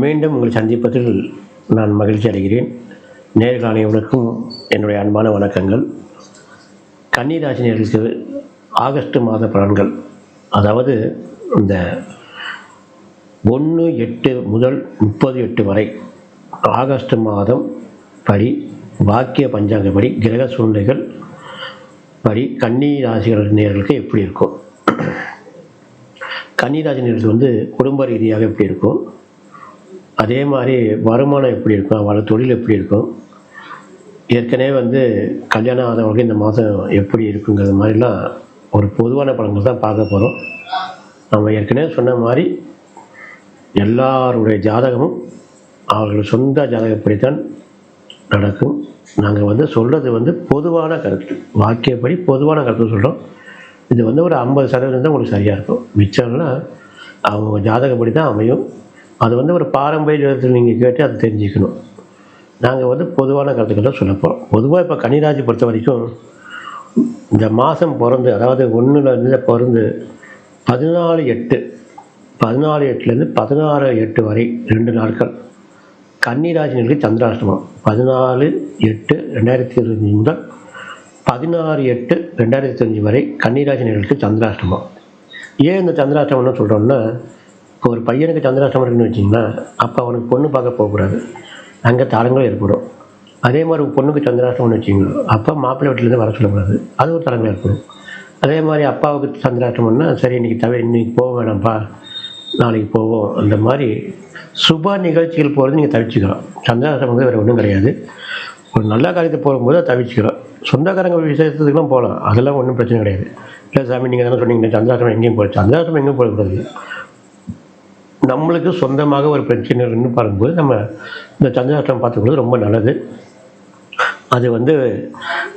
மீண்டும் உங்களை சந்திப்பதில் நான் மகிழ்ச்சி அடைகிறேன். நேர்கள் அனைவருக்கும் என்னுடைய அன்பான வணக்கங்கள். கன்னிராசினியர்களுக்கு ஆகஸ்ட் மாத பலன்கள். அதாவது இந்த ஒன்று எட்டு முதல் முப்பது எட்டு வரை ஆகஸ்ட் மாதம் படி வாக்கிய பஞ்சாங்கப்படி கிரக சூழ்நிலைகள் படி கன்னி நேர்களுக்கு எப்படி இருக்கும்? கன்னிராசினியர்களுக்கு வந்து குடும்ப ரீதியாக எப்படி இருக்கும்? அதே மாதிரி வருமானம் எப்படி இருக்கும்? அவளோட தொழில் எப்படி இருக்கும்? ஏற்கனவே வந்து கல்யாணம் ஆதவங்களுக்கு இந்த மாதம் எப்படி இருக்குங்கிறது மாதிரிலாம் ஒரு பொதுவான படங்கள் தான் பார்க்க போகிறோம் நம்ம ஏற்கனவே சொன்ன மாதிரி எல்லாருடைய ஜாதகமும் அவர்கள் சொந்த ஜாதகப்படித்தான் நடக்கும். நாங்கள் வந்து சொல்கிறது வந்து பொதுவான கருத்து. வாக்கியப்படி பொதுவான கருத்து சொல்கிறோம் இது வந்து ஒரு ஐம்பது சதவீதம் தான் உங்களுக்கு சரியாக இருக்கும். மிச்சம்னா அவங்க ஜாதகப்படி தான் அமையும். அது வந்து ஒரு பாரம்பரியத்தில் நீங்கள் கேட்டு அதை தெரிஞ்சுக்கணும். நாங்கள் வந்து பொதுவான கருத்துக்களை சொல்லப்போம் பொதுவாக இப்போ கன்னிராசி பொறுத்த வரைக்கும் இந்த மாதம் பிறந்து அதாவது ஒன்றுலேருந்து பிறந்து பதினாலு எட்டு பதினாலு எட்டுலேருந்து பதினாறு எட்டு வரை ரெண்டு நாட்கள். கன்னிராசினருக்கு சந்திராஷ்டமம். பதினாலு எட்டு ரெண்டாயிரத்தி இருபத்தஞ்சி முதல் பதினாறு எட்டு ரெண்டாயிரத்தி அஞ்சு வரை கன்னிராசினர்களுக்கு சந்திராஷ்டமம். ஏன் இந்த சந்திராஷ்டமம்னு சொல்கிறோம்னா இப்போ ஒரு பையனுக்கு சந்திராஷ்டமம் இருக்குன்னு வச்சிங்கன்னா அப்போ அவனுக்கு பொண்ணு பார்க்க போகக்கூடாது அங்கே தரங்கள் ஏற்படும் அதே மாதிரி ஒரு பொண்ணுக்கு சந்திராஷ்டமம்னு வச்சிங்களோ அப்போ மாப்பிள்ளை வீட்டிலேருந்து வர சொல்லக்கூடாது. அது ஒரு தரங்கள் ஏற்படும் அதே மாதிரி அப்பாவுக்கு சந்திராஷ்டமம்னா சரி இன்றைக்கி தவிர இன்றைக்கி போக வேணாம்ப்பா நாளைக்கு போவோம் அந்த மாதிரி சுப நிகழ்ச்சிகள் போகிறது நீங்கள் தவிச்சுக்கலாம். சந்திராஷ்டமம் வேறு ஒன்றும் கிடையாது. ஒரு நல்ல காரியத்தை போகும்போது அதை தவிச்சுக்கலாம். சொந்தக்காரங்க விசேஷத்துக்குலாம் போகலாம். அதெல்லாம் ஒன்றும் பிரச்சனை கிடையாது. இல்லை சாமி நீங்கள் தானே சொன்னீங்க சந்திராசம் எங்கேயும் போகல. சந்திராஷ்டமம் எங்கேயும் போகக்கூடாது. நம்மளுக்கு சொந்தமாக ஒரு பிரச்சனை பார்க்கும்போது நம்ம இந்த சந்திராஷ்டமம் பார்த்துக்கிறது ரொம்ப நல்லது. அது வந்து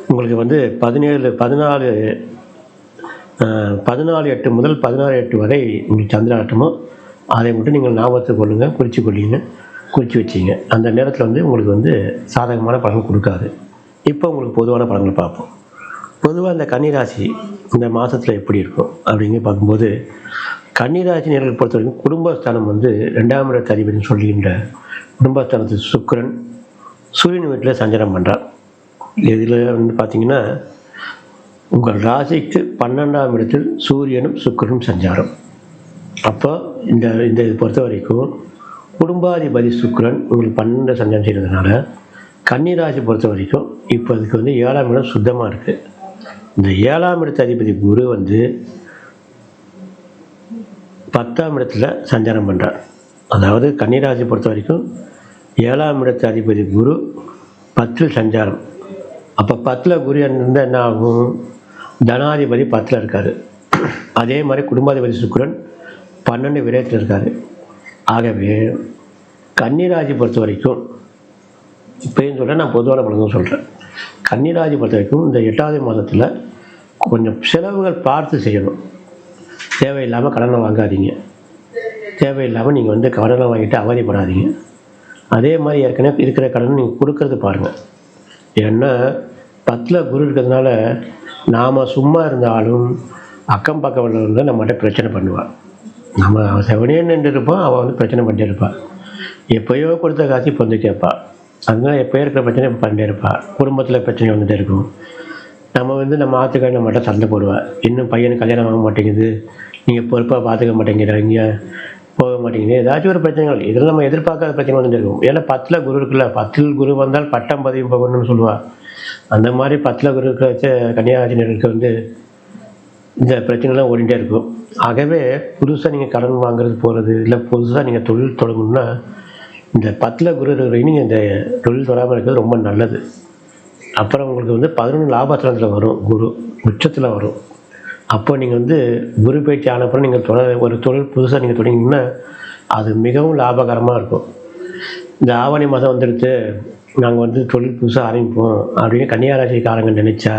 உங்களுக்கு வந்து பதினேழு பதினாலு பதினாலு எட்டு முதல் பதினாறு எட்டு வரை உங்களுக்கு சந்திராஷ்டமம் அதை மட்டும் நீங்கள் ஞாபகத்துக்கு கொள்ளுங்கள் குறித்து கொள்ளிங்க குறித்து வச்சிங்க. அந்த நேரத்தில் வந்து உங்களுக்கு வந்து சாதகமான பலன் கொடுக்காது. இப்போ உங்களுக்கு பொதுவான பலன்களை பார்ப்போம். பொதுவாக இந்த கன்னிராசி இந்த மாதத்தில் எப்படி இருக்கும் அப்படிங்க பார்க்கும்போது கன்னிராசி நேர்கள் பொறுத்த வரைக்கும் குடும்பஸ்தானம் வந்து ரெண்டாம் இடத்து அதிபதினு சொல்லுகின்ற குடும்பஸ்தானத்தில் சுக்கரன் சூரியன் வீட்டில் சஞ்சாரம் பண்ணுறார் இதில் வந்து பார்த்தீங்கன்னா உங்கள் ராசிக்கு பன்னெண்டாம் இடத்தில் சூரியனும் சுக்கரனும் சஞ்சாரம். அப்போ இந்த இந்த இது பொறுத்த வரைக்கும் குடும்பாதிபதி சுக்கரன் உங்களுக்கு பன்னெண்டு சஞ்சாரம் செய்கிறதுனால கன்னிராசி பொறுத்த வரைக்கும் இப்போ அதுக்கு வந்து ஏழாம் இடம் சுத்தமாக இருக்குது இந்த ஏழாம் இடத்து அதிபதி குரு வந்து பத்தாம் இடத்துல சஞ்சாரம் பண்ணுறார் அதாவது கன்னிராசி பொறுத்த வரைக்கும் ஏழாம் இடத்து அதிபதி குரு பத்தில் சஞ்சாரம். அப்போ பத்தில் குரு இருந்தால் என்ன ஆகும்? தனாதிபதி பத்தில் இருக்கார். அதே மாதிரி குடும்பாதிபதி சுக்கரன் பன்னெண்டு விரயத்தில் இருக்கார். ஆகவே கன்னிராஜி பொறுத்த வரைக்கும் இப்போயும் சொல்கிறேன் நான் பொதுவான பலனும் சொல்கிறேன் கன்னிராஜி பொறுத்த வரைக்கும் இந்த எட்டாவது மாதத்தில் கொஞ்சம் செலவுகள் பார்த்து செய்யணும். தேவையில்லாமல் கடனை வாங்காதீங்க. தேவையில்லாமல் நீங்கள் வந்து கடனை வாங்கிட்டு அவதிப்படாதீங்க. அதே மாதிரி ஏற்கனவே இருக்கிற கடனை நீங்கள் கொடுக்கறது பாருங்கள் ஏன்னா பத்தில் குரு இருக்கிறதுனால நாம் சும்மா இருந்தாலும் அக்கம் பக்கம் உள்ளவங்க நம்மகிட்ட பிரச்சனை பண்ணுவாள் நம்ம அவன் செவனே நின்று இருப்போம் அவள் வந்து பிரச்சனை பண்ணிட்டே இருப்பாள் எப்போயோ கொடுத்த காசு இப்போ வந்து கேட்பாள் அதனால எப்போயோ இருக்கிற பிரச்சனை இப்போ பண்ணிட்டே இருப்பாள் குடும்பத்தில் பிரச்சனை வந்துகிட்டே இருக்கும். நம்ம வந்து நம்ம ஆத்துக்காரி நம்மகிட்ட சண்டை போடுவாள் இன்னும் பையனுக்கு கல்யாணம் ஆக மாட்டேங்குது. நீங்கள் பொறுப்பாக பார்த்துக்க மாட்டேங்கிறாங்க போக மாட்டேங்குது ஏதாச்சும் ஒரு பிரச்சனைகள் இதில் நம்ம எதிர்பார்க்காத பிரச்சனை வந்துருக்கும். இருக்கும் ஏன்னா பத்தில் குரு இருக்குல்ல பத்தில் குரு வந்தால் பட்டம் பதவி போகணும்னு சொல்லுவாள் அந்த மாதிரி பத்தில் குரு இருக்க வச்ச கன்னியாசினருக்கு வந்து இந்த பிரச்சனைலாம் ஓடிட்டே இருக்கும். ஆகவே புதுசாக நீங்கள் கடன் வாங்குறது போகிறது இல்லை புதுசாக நீங்கள் தொழில் தொடங்கணும்னா இந்த பத்தில் குரு இருக்கிறவங்க நீங்கள் இந்த தொழில் தொடாமல் இருக்கிறது ரொம்ப நல்லது. அப்புறம் உங்களுக்கு வந்து பதினொன்று லாபஸ்தானத்தில் வரும் குரு உச்சத்தில் வரும். அப்போ நீங்கள் வந்து குரு பயிற்சி ஆனப்புறம் நீங்கள் தொட ஒரு தொழில் புதுசாக நீங்கள் தொடங்கினீங்கன்னா அது மிகவும் லாபகரமாக இருக்கும். இந்த ஆவணி மாதம் வந்துடுத்து நாங்கள் வந்து தொழில் புதுசாக ஆரம்பிப்போம் அப்படின்னு கன்னியாராசிக்காரங்க நினச்சா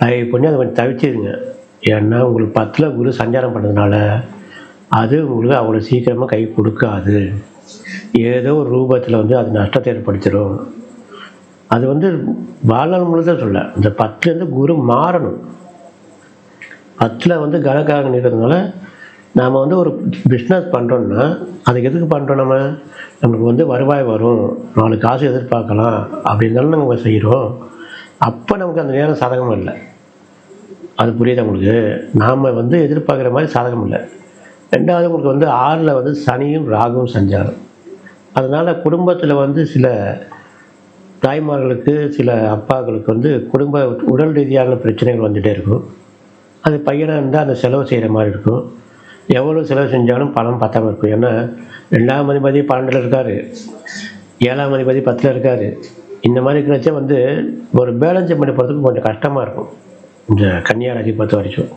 தயவு பண்ணி அதை கொஞ்சம் தவிச்சிருங்க ஏன்னா உங்களுக்கு பத்தில் குரு சஞ்சாரம் பண்ணதுனால அது உங்களுக்கு அவ்வளோ சீக்கிரமாக கை கொடுக்காது. ஏதோ ஒரு ரூபத்தில் வந்து அது நஷ்டத்தை ஏற்படுத்திடும். அது வந்து வாழ்நாள் முழுதான் சொல்ல இந்த பத்துலேருந்து குரு மாறணும். அதில் வந்து கனகாரங்க இருக்கிறதுனால நாம் வந்து ஒரு பிஸ்னஸ் பண்ணுறோன்னா அதுக்கு எதுக்கு பண்ணுறோம் நம்ம? நம்மளுக்கு வந்து வருவாய் வரும். நாலு காசு எதிர்பார்க்கலாம். அப்படின்னாலும் நம்ம செய்கிறோம் அப்போ நமக்கு அந்த நேரம் சதகம் இல்லை. அது புரியுது உங்களுக்கு? நாம் வந்து எதிர்பார்க்குற மாதிரி சாதகம் இல்லை. ரெண்டாவது உங்களுக்கு வந்து ஆறில் வந்து சனியும் ராகுவும் சஞ்சாரம். அதனால் குடும்பத்தில் வந்து சில தாய்மார்களுக்கு சில அப்பாக்களுக்கு வந்து குடும்ப உடல் ரீதியான பிரச்சனைகள் வந்துகிட்டே இருக்கும். அது பையனாக இருந்தால் அந்த செலவு செய்கிற மாதிரி இருக்கும். எவ்வளோ செலவு செஞ்சாலும் பணம் பத்தாமல் இருக்கும். ஏன்னா ரெண்டாம் அதிபதி பன்னெண்டில் இருக்கார். ஏழாம் அதிபதி பத்தில் இருக்கார். இந்த மாதிரி இருக்கிறச்ச வந்து ஒரு பேலன்ஸ் பண்ணி போகிறதுக்கு கொஞ்சம் கஷ்டமாக இருக்கும். இந்த கன்னியா ராசி பொறுத்த வரைக்கும்.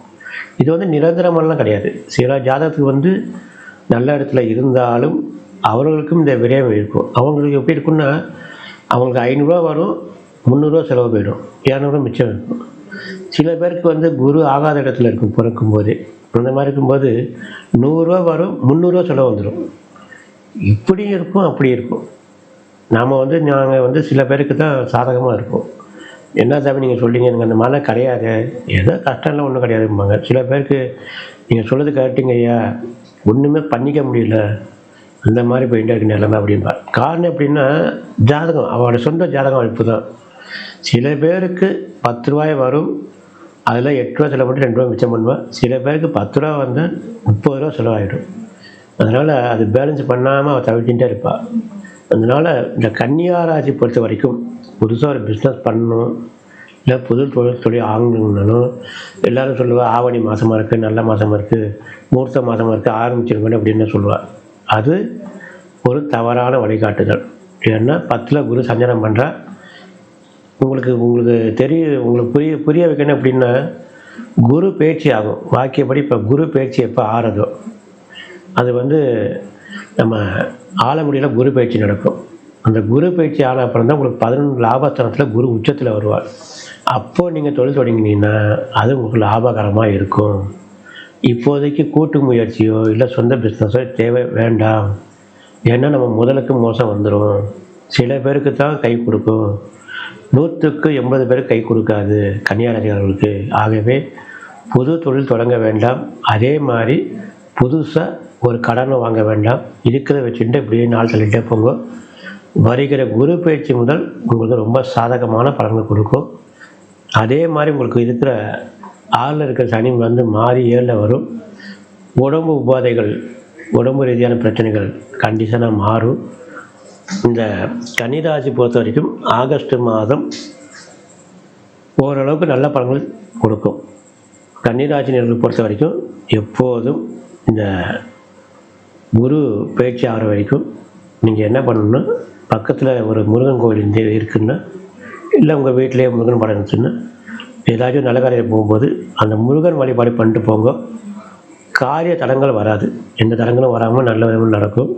இது வந்து நிரந்தரமானலாம் கிடையாது. சில ஜாதகத்துக்கு வந்து நல்ல இடத்துல இருந்தாலும் அவர்களுக்கும் இந்த விரயம் இருக்கும். அவங்களுக்கு எப்படி இருக்குன்னா அவங்களுக்கு ஐநூறுரூவா வரும் முந்நூறுரூவா செலவு போயிடும். இரநூறுவா மிச்சம் இருக்கும். சில பேருக்கு வந்து குரு ஆகாத இடத்துல இருக்கும் பிறக்கும் போது. அந்த மாதிரி இருக்கும்போது நூறுரூவா வரும் முந்நூறுரூவா செலவு வந்துடும் இப்படி இருக்கும் அப்படி இருக்கும். நாம் வந்து நாங்கள் வந்து சில பேருக்கு தான் சாதகமாக இருக்கும் என்ன சாமி நீங்கள் சொல்லிங்க எனக்கு அந்த மழை கிடையாது. ஏதோ கஷ்டம்லாம் ஒன்றும் கிடையாதும்பாங்க. சில பேருக்கு நீங்கள் சொல்கிறது கரெக்டுங்க ஐயா. ஒன்றுமே பண்ணிக்க முடியல. அந்த மாதிரி போயிட்டே இருக்கு நிலைமை அப்படின்பா. காரணம் எப்படின்னா ஜாதகம். அவளோட சொந்த ஜாதகம் அமைப்பு தான் சில பேருக்கு பத்து ரூபாய் வரும் அதில் எட்டு ரூபா செலவு பண்ணி ரெண்டு ரூபா மிச்சம் பண்ணுவேன் சில பேருக்கு பத்து ரூபா வந்தால் முப்பது ரூபா செலவாயிடும். அதனால் அது பேலன்ஸ் பண்ணாமல் அவள் தவிர்த்துட்டே இருப்பாள் அதனால் இந்த கன்னியாராசி பொறுத்த வரைக்கும் புதுசாக ஒரு பிஸ்னஸ் பண்ணணும். இல்லை புது தொழில் தொழில் ஆகணும்னாலும் எல்லோரும் சொல்லுவாள் ஆவணி மாதமாக இருக்குது நல்ல மாதமாக இருக்குது மூர்த்த மாதமாக இருக்குது ஆரம்பிச்சிருக்கணும் அப்படின்னு சொல்லுவாள் அது ஒரு தவறான வழிகாட்டுதல். ஏன்னா பத்தில் குரு சஞ்சனம் பண்ணுறா உங்களுக்கு உங்களுக்கு தெரிய உங்களுக்கு புரிய புரிய வைக்கணும் அப்படின்னா குரு பேச்சு ஆகும். வாக்கியப்படி இப்போ குரு பேச்சு எப்போ ஆறதோ அது வந்து நம்ம ஆலங்குடியில் குரு பயிற்சி நடக்கும். அந்த குரு பயிற்சி ஆன அப்புறம் தான் உங்களுக்கு பதினொன்று லாபஸ்தானத்தில் குரு உச்சத்தில் வருவார். அப்போது நீங்கள் தொழில் தொடங்கினீங்கன்னா அது உங்களுக்கு லாபகரமாக இருக்கும். இப்போதைக்கு கூட்டு முயற்சியோ இல்லை சொந்த பிஸ்னஸோ தேவை வேண்டாம். ஏன்னா நம்ம முதலுக்கு மோசம் வந்துடும் சில பேருக்கு தான் கை கொடுக்கும். நூற்றுக்கு எண்பது பேர் கை கொடுக்காது கன்னியாராசிகாரர்களுக்கு ஆகவே புது தொழில் தொடங்க வேண்டாம். அதே மாதிரி புதுசாக ஒரு கடனை வாங்க வேண்டாம். இருக்கிறத வச்சுட்டு இப்படியே நாள் தள்ளிட்டே போங்க. வருகிற குரு பயிற்சி முதல் உங்களுக்கு ரொம்ப சாதகமான பலன்கள் கொடுக்கும். அதே மாதிரி உங்களுக்கு இருக்கிற ஆறில் இருக்கிற சனி வந்து மாறி ஏழில் வரும். உடம்பு உபாதைகள் உடம்பு ரீதியான பிரச்சனைகள் கண்டிஷனாக மாறும். இந்த கன்னிராசி பொறுத்த வரைக்கும் ஆகஸ்ட் மாதம் ஓரளவுக்கு நல்ல பலன்கள் கொடுக்கும். கன்னிராசினியர்களை பொறுத்த வரைக்கும் எப்போதும் இந்த குரு பயிற்சி ஆகிற வரைக்கும் நீங்கள் என்ன பண்ணணும்னா பக்கத்தில் ஒரு முருகன் கோவில் இருந்து இருக்குன்னா இல்லை உங்கள் வீட்டிலேயே முருகன் படம் இருந்துச்சுன்னா ஏதாச்சும் நல்ல காரியம் போகும்போது அந்த முருகன் வழிபாடு பண்ணிட்டு போங்க. காரிய தடங்கள் வராது. எந்த தடங்களும் வராமல் நல்ல விதமாக நடக்கும்.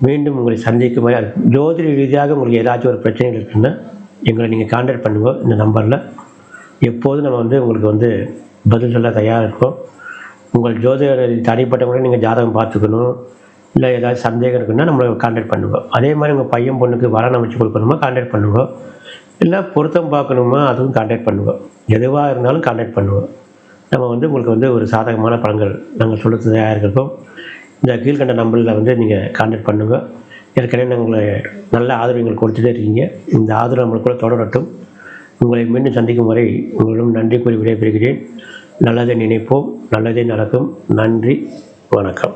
மீண்டும் உங்களை சந்திக்கும் வரை ஜோதிட ரீதியாக உங்களுக்கு ஏதாச்சும் ஒரு பிரச்சனைகள் இருக்குன்னா எங்களை நீங்கள் கான்டாக்ட் பண்ணுவோம் இந்த நம்பரில் எப்போதும் நம்ம வந்து உங்களுக்கு வந்து பதில் சொல்ல தயாராக இருக்கோம். உங்கள் ஜோதிட தனிப்பட்டவங்களை நீங்கள் ஜாதகம் பார்த்துக்கணும். இல்லை ஏதாவது சந்தேகம் இருக்குன்னா நம்மளை கான்டாக்ட் பண்ணுவோம் அதே மாதிரி உங்கள் பையன் பொண்ணுக்கு வரன் அமைச்சு கொடுக்கணுமா கான்டாக்ட் பண்ணுவோம் இல்லை பொருத்தம் பார்க்கணுமா அதுவும் கான்டாக்ட் பண்ணுவோம் எதுவாக இருந்தாலும் கான்டாக்ட் பண்ணுவோம் நம்ம வந்து உங்களுக்கு வந்து ஒரு சாதகமான பலன்கள் நாங்கள் சொல்ல தயாராக இருக்கோம். இந்த கீழ்கண்ட நம்பரில் வந்து நீங்கள் கான்டாக்ட் பண்ணுங்கள் ஏற்கனவே நாங்கள் நல்ல ஆதரவு எங்களுக்கு கொடுத்துட்டே இருக்கீங்க. இந்த ஆதரவு நம்மளுக்குள்ள தொடரட்டும். உங்களை மீண்டும் சந்திக்கும் வரை உங்களிடம் நன்றி கூறி விடைபெறுகிறேன். நல்லதை நினைப்போம். நல்லதே நடக்கும். நன்றி. வணக்கம்.